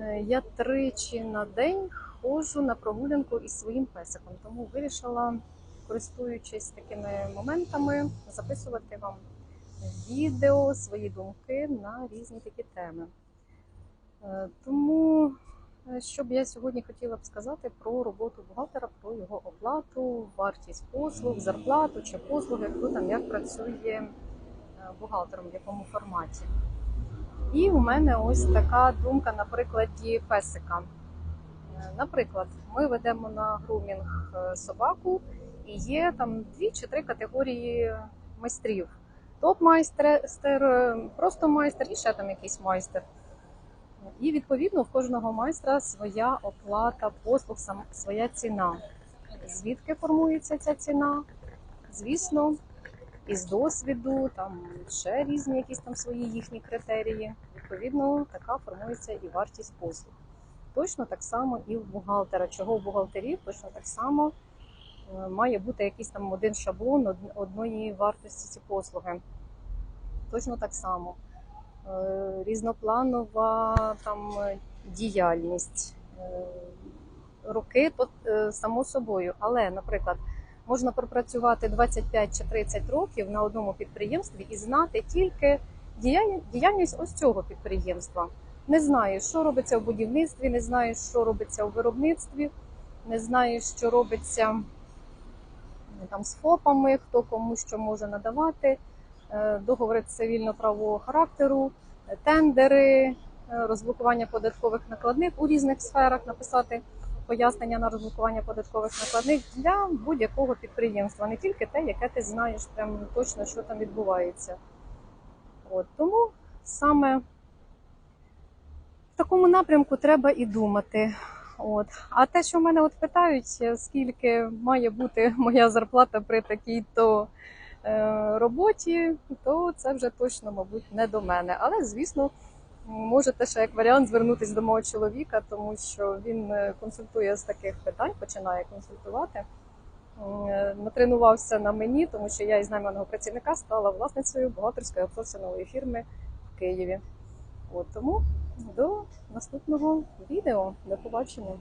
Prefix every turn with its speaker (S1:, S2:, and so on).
S1: Е, Я тричі на день ходжу на прогулянку із своїм песиком, тому вирішила, користуючись такими моментами, записувати вам відео, свої думки на різні такі теми. Е, Тому, е, що б я сьогодні хотіла б сказати про роботу бухгалтера, про його оплату, вартість послуг, зарплату чи послуги, хто там як працює бухгалтером, в якому форматі. І у мене ось така думка на прикладі песика. Наприклад, ми ведемо на грумінг е, собаку, і є там дві чи три категорії майстрів: топ-майстер, е, просто майстер і ще там якийсь майстер. І відповідно в кожного майстра своя оплата послуг, своя ціна. Звідки формується ця ціна? Звісно, із досвіду, там ще різні якісь там свої їхні критерії. Відповідно, така формується і вартість послуг. Точно так само і в бухгалтера. Чого в бухгалтерів точно так само е, має бути якийсь там один шаблон од- одної вартості ці послуги. Точно так само. Е, Різнопланова там діяльність. Е, Роки то само собою. Але, наприклад, можна пропрацювати 25 чи 30 років на одному підприємстві і знати тільки діяльність ось цього підприємства. Не знаєш, що робиться в будівництві, не знаєш, що робиться у виробництві, не знаєш, що робиться е, там з ФОПами, хто кому що може надавати, е, договори цивільно-правового характеру, тендери, е, розблокування податкових накладних у різних сферах, написати пояснення на розблокування податкових накладних для будь-якого підприємства, не тільки те, яке ти знаєш прям точно, що там відбувається. От тому саме в такому напрямку треба і думати. От. А те, що в мене от питають, скільки має бути моя зарплата при такій-то е, роботі, то це вже точно, мабуть, не до мене. Але, звісно, можете ще як варіант звернутися до мого чоловіка, тому що він е, консультує з таких питань, починає консультувати. Е, Натренувався на мені, тому що я із найманого працівника стала власницею бухгалтерської аутсорсингової фірми в Києві. От тому до наступного відео. До побачення.